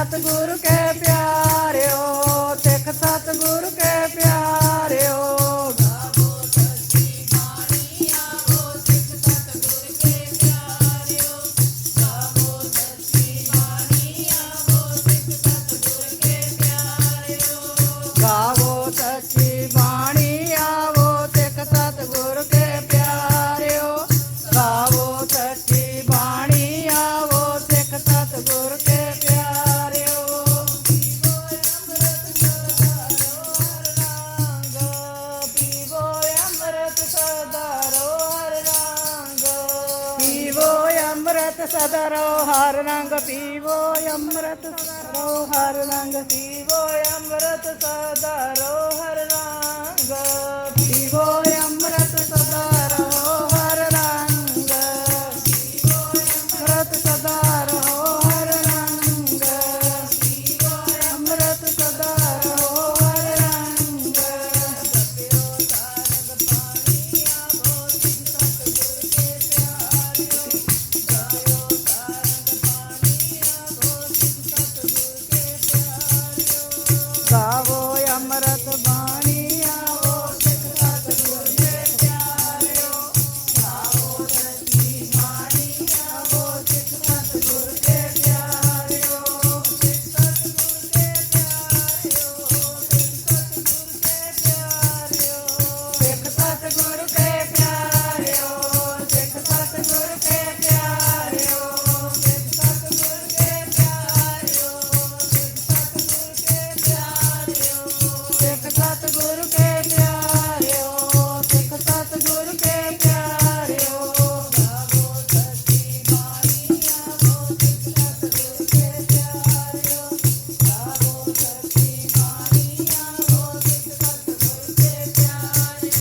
ਸਤਿਗੁਰ ਕੈ ਪਿਆਰੇ। ਅੰਮ੍ਰਿਤ ਸਦਰੋ ਹਰ ਰੰਗ ਪੀਵੋ ਅੰਮ੍ਰਿਤ ਸਦਰੋ ਹਰ ਰੰਗ ਪੀਵੋ ਅੰਮ੍ਰਿਤ ਸਦਰੋ ਹਰ